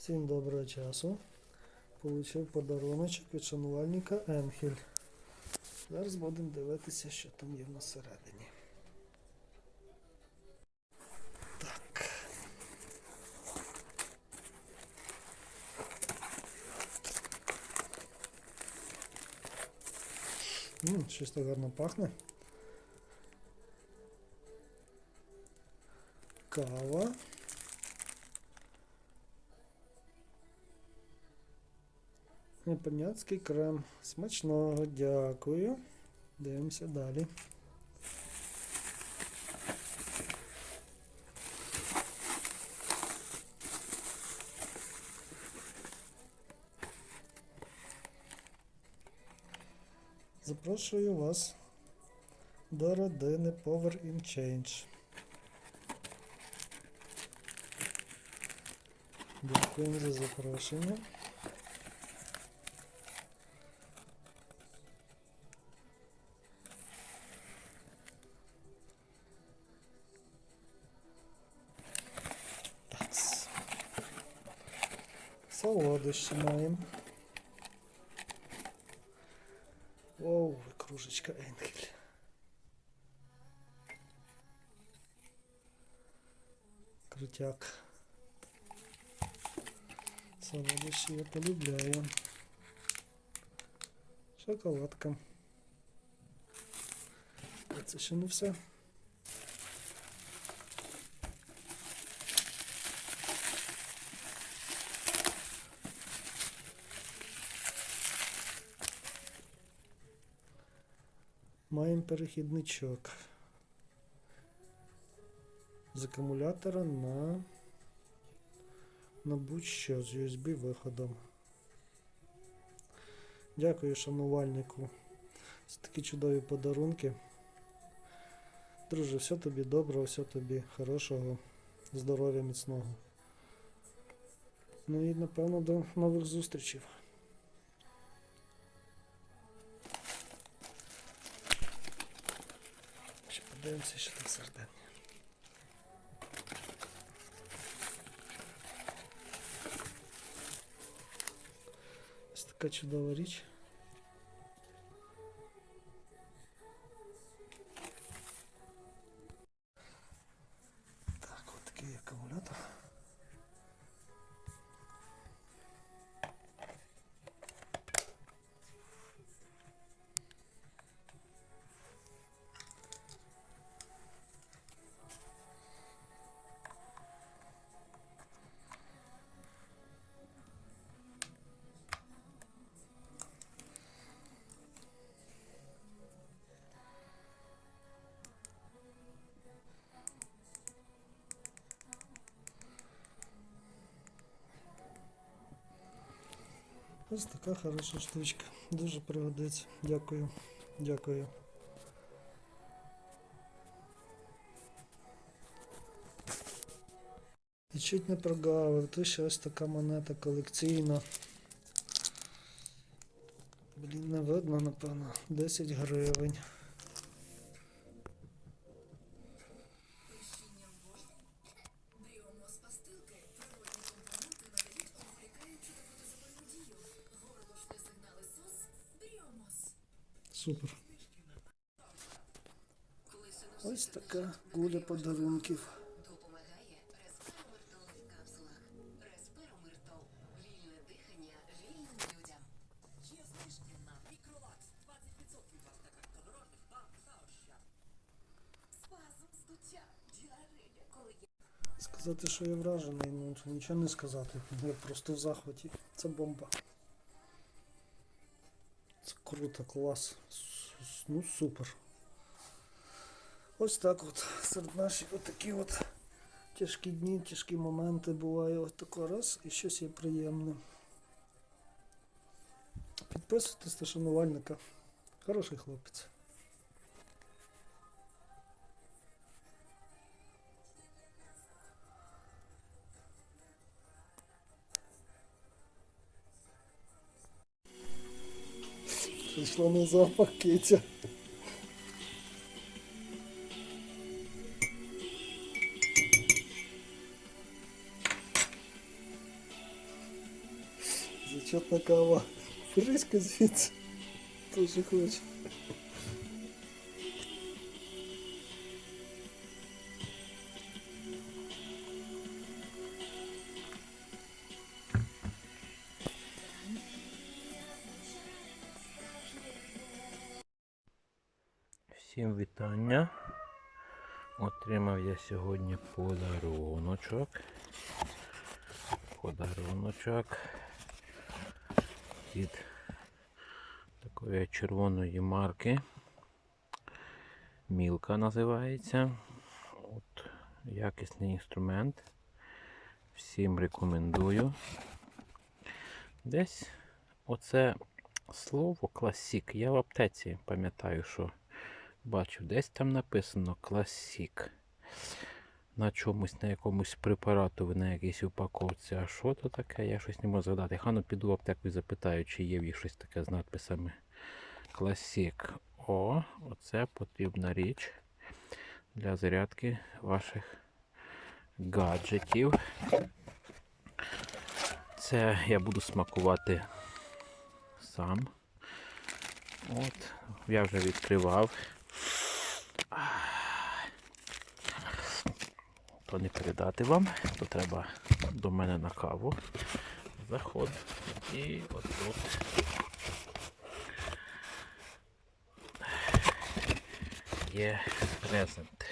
Всім доброго часу. Получив подаруночок від шанувальника Енхель. Зараз будемо дивитися, що там є на середині. Так. М, щось так гарно пахне. Кава. Непоняцький крем. Смачного, дякую. Дивимося далі. Запрошую вас до родини Power in Change. Дякуємо за запрошення. Солодощі маємо. Оу, кружечка Енхель. Крутяк. Солодощі я полюбляю. Шоколадка. А це ще не все. Маємо перехідничок з акумулятора на, на будь-що з USB виходом. Дякую шанувальнику за такі чудові подарунки. Друже, все тобі доброго, все тобі хорошого, здоров'я міцного. Ну і напевно до нових зустрічей. Подивимося, що там всередині. Ось така чудова річ. Ось така хороша штучка. Дуже пригодиться. Дякую. Дякую. І чуть не прогавив. Тут ще ось така монета колекційна. Блін, не видно, напевно. 10 гривень. Така гуля подарунків. допомагає Респиромиртол в капсулах. Респиромиртол. Вільне дихання вільним людям. Є знижки на мікролакс 20% в аптеках тодорожних та заощад. Спазм, здуття, діарея, коли є Сказати, що я вражений, ну нічого не сказати. Я просто в захваті. Це бомба. Це круто, клас. Ну супер. Ось так от. Серед наших отакі от тяжкі дні, тяжкі моменти буває. Ось тако раз і щось є приємне. Підписуйтесь на шанувальника. Хороший хлопець. Прийшла на запах киця. Класна кава. Фриська звідси. Дуже хоче. Всім вітання. Отримав я сьогодні подаруночок. Подаруночок від такої червоної марки. Мілка називається. От, якісний інструмент. Всім рекомендую. Десь оце слово класік. Я в аптеці пам'ятаю, що бачив, десь там написано класік. На чомусь, на якомусь препарату, на якійсь упаковці. А що то таке? Я щось не можу згадати. Хану піду в аптеку і запитаю, чи є в їх щось таке з надписами класік. О, оце потрібна річ для зарядки ваших гаджетів. Це я буду смакувати сам. От, я вже відкривав. То не передати вам, то треба до мене на каву. Заход. І отут. Є презент.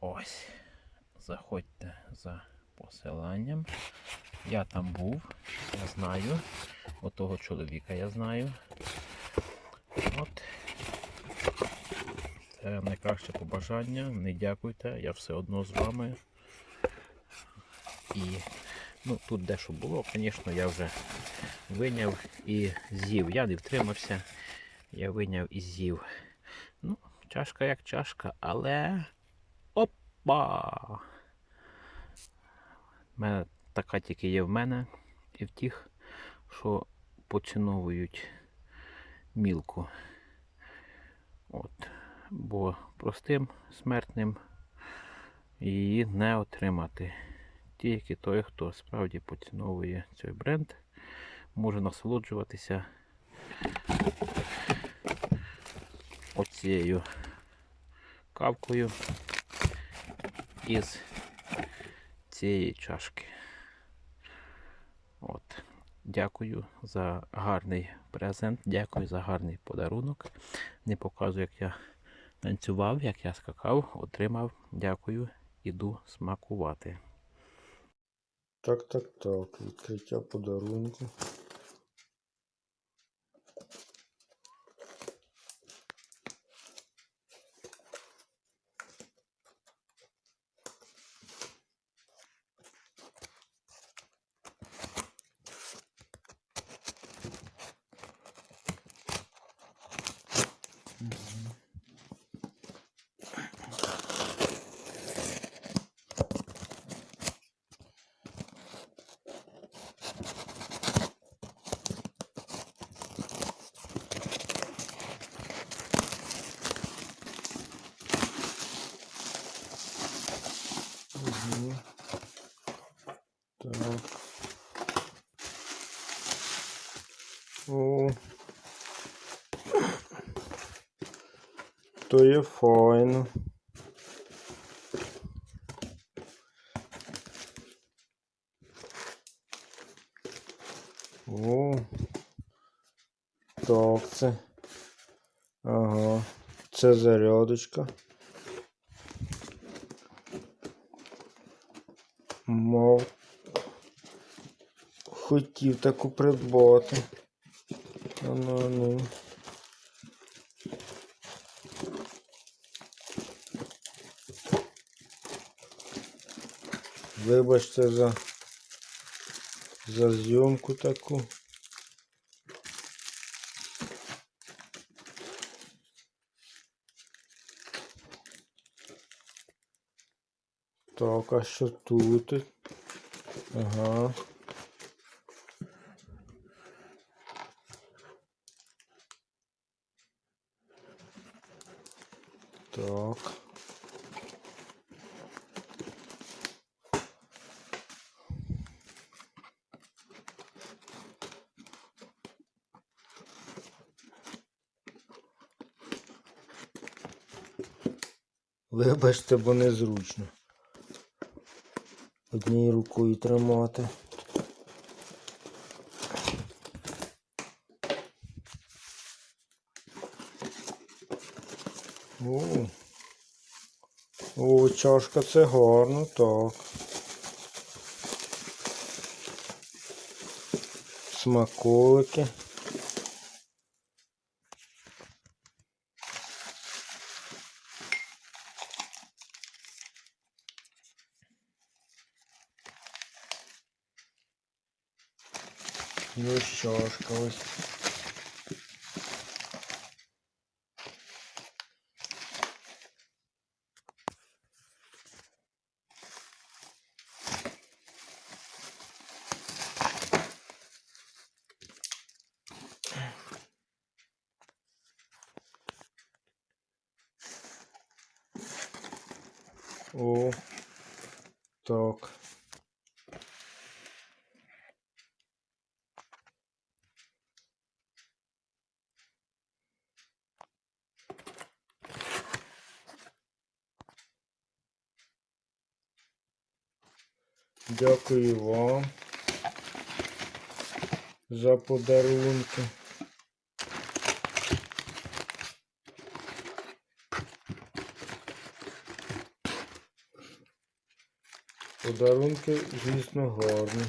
Ось. Заходьте за посиланням. Я там був, я знаю. Отого чоловіка я знаю. От. Це найкраще побажання. Не дякуйте, я все одно з вами. І ну, тут дещо було, звісно, я вже виняв і з'їв. Я не втримався, я виняв і з'їв. Ну, чашка як чашка, але. Опа! У мене така тільки є в мене і в тих, що поціновують мілку. От. Бо простим смертним її не отримати. Тільки той, хто справді поціновує цей бренд, може насолоджуватися оцією кавкою із цієї чашки. От. Дякую за гарний презент, дякую за гарний подарунок. Не показую, як я танцював, як я скакав, отримав. Дякую, іду смакувати. Так, так, так. Відкриття подарунку. Угу. Так. О. То файно. О. Так, це. Ага. Це зарядочка. Мов. Хотів таку придбати. А ну, ну. Вибачте за, за зйомку таку. Так, а що тут? Ага. Так. Вибачте, бо незручно. Однією рукою тримати. О, О, чашка це гарно, так. Смаколики. Ну, чашка ось. О, так. Дякую вам за подарунки. Подарунки, звісно, гарні.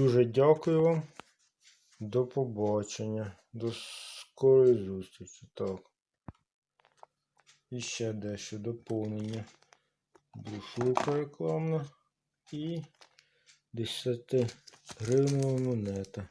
Дуже дякую вам. До побачення. До скорої зустрічі. Так. І ще дещо доповнення. Брошурка рекламна і 10 гривнева монета.